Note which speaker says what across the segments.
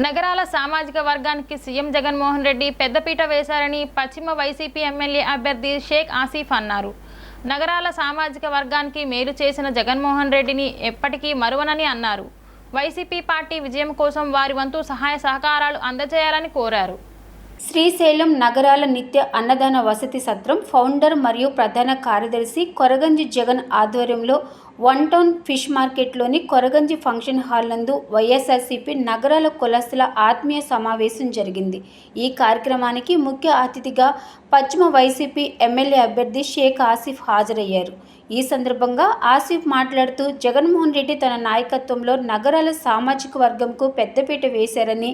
Speaker 1: నగరాల సామాజిక వర్గానికి సీఎం జగన్మోహన్ రెడ్డి పెద్దపీట వేశారని పశ్చిమ వైసీపీ ఎమ్మెల్యే అభ్యర్థి షేక్ ఆసిఫ్ అన్నారు. నగరాల సామాజిక వర్గానికి మేలు చేసిన జగన్మోహన్ రెడ్డిని ఎప్పటికీ మరువనని అన్నారు. వైసీపీ పార్టీ విజయం కోసం వారి వంతు సహాయ సహకారాలు అందజేయాలని కోరారు.
Speaker 2: శ్రీశైలం నగరాల నిత్య అన్నదాన వసతి సత్రం ఫౌండర్ మరియు ప్రధాన కార్యదర్శి కొరగంజి జగన్ ఆధ్వర్యంలో వన్ టౌన్ ఫిష్ మార్కెట్లోని కొరగంజి ఫంక్షన్ హాల్ నందు వైఎస్ఆర్సీపీ నగరాల కులస్తుల ఆత్మీయ సమావేశం జరిగింది. ఈ కార్యక్రమానికి ముఖ్య అతిథిగా పశ్చిమ వైసీపీ ఎమ్మెల్యే అభ్యర్థి షేక్ ఆసిఫ్ హాజరయ్యారు. ఈ సందర్భంగా ఆసిఫ్ మాట్లాడుతూ జగన్మోహన్ రెడ్డి తన నాయకత్వంలో నగరాల సామాజిక వర్గంకు పెద్దపీట వేశారని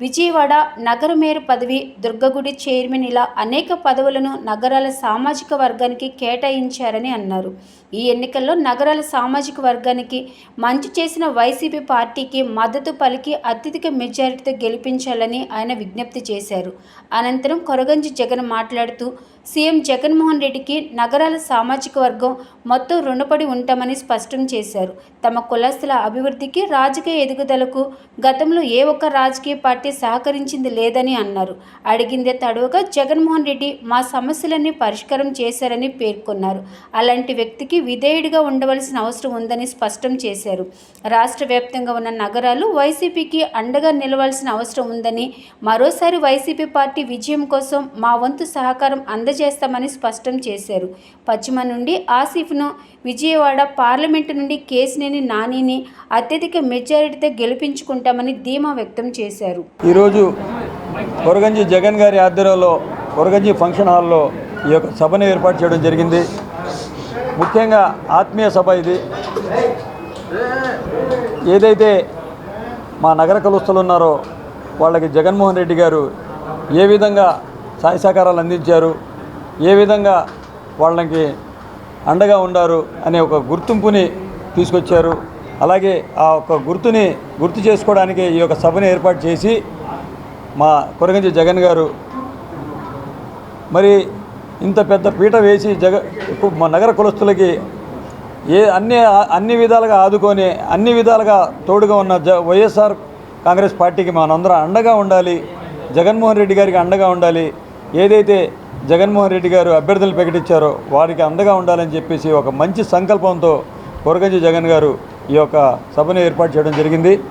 Speaker 2: విజయవాడ నగర మేయర్ పదవి దుర్గగుడి చైర్మన్ ఇలా అనేక పదవులను నగరాల సామాజిక వర్గానికి కేటాయించారని అన్నారు. ఈ ఎన్నికల్లో నగరాల సామాజిక వర్గానికి మంచి చేసిన వైసీపీ పార్టీకి మద్దతు పలికి అత్యధిక మెజారిటీతో గెలిపించాలని ఆయన విజ్ఞప్తి చేశారు. అనంతరం కొరగంజి జగన్ మాట్లాడుతూ సీఎం జగన్మోహన్ రెడ్డికి నగరాల సామాజిక వర్గం మొత్తం రుణపడి ఉంటామని స్పష్టం చేశారు. తమ కులస్తుల అభివృద్ధికి రాజకీయ ఎదుగుదలకు గతంలో ఏ ఒక్క రాజకీయ పార్టీ సహకరించింది లేదని అన్నారు. అడిగిందే తడువుగా జగన్మోహన్ రెడ్డి మా సమస్యలన్నీ పరిష్కారం చేశారని పేర్కొన్నారు. అలాంటి వ్యక్తికి విధేయుడిగా ఉండవలసిన అవసరం ఉందని స్పష్టం చేశారు. రాష్ట్ర వ్యాప్తంగా ఉన్న నగరాలు వైసీపీకి అండగా నిలవాల్సిన అవసరం ఉందని మరోసారి వైసీపీ పార్టీ విజయం కోసం మా వంతు సహకారం చేస్తామని స్పష్టం చేశారు. పశ్చిమ నుండి ఆసిఫ్ను విజయవాడ పార్లమెంటు నుండి కేసినేని నానిని అత్యధిక మెజారిటీతో గెలిపించుకుంటామని ధీమా వ్యక్తం చేశారు.
Speaker 3: ఈరోజు కొరగంజి జగన్ గారి ఆధ్వర్యంలో కొరగంజి ఫంక్షన్ హాల్లో ఈ యొక్క సభను ఏర్పాటు చేయడం జరిగింది. ముఖ్యంగా ఆత్మీయ సభ ఇది. ఏదైతే మా నగర కలుస్తులు ఉన్నారో వాళ్ళకి జగన్మోహన్ రెడ్డి గారు ఏ విధంగా సహాయ సహకారాలు అందించారు ఏ విధంగా వాళ్ళకి అండగా ఉండారు అనే ఒక గుర్తింపుని తీసుకొచ్చారు. అలాగే ఆ ఒక గుర్తుని గుర్తు చేసుకోవడానికి ఈ యొక్క సభను ఏర్పాటు చేసి మా కొరగంజి జగన్ గారు మరి ఇంత పెద్ద పీట వేసి జగ మా నగర కులస్తులకి ఏ అన్ని అన్ని విధాలుగా ఆదుకొని అన్ని విధాలుగా తోడుగా ఉన్న జ వైఎస్ఆర్ కాంగ్రెస్ పార్టీకి మనందరం అండగా ఉండాలి. జగన్మోహన్ రెడ్డి గారికి అండగా ఉండాలి. ఏదైతే జగన్మోహన్ రెడ్డి గారు అభ్యర్థులు ప్రకటించారో వారికి అండగా ఉండాలని చెప్పేసి ఒక మంచి సంకల్పంతో కొరగంజి జగన్ గారు ఈ యొక్క సభను ఏర్పాటు చేయడం జరిగింది.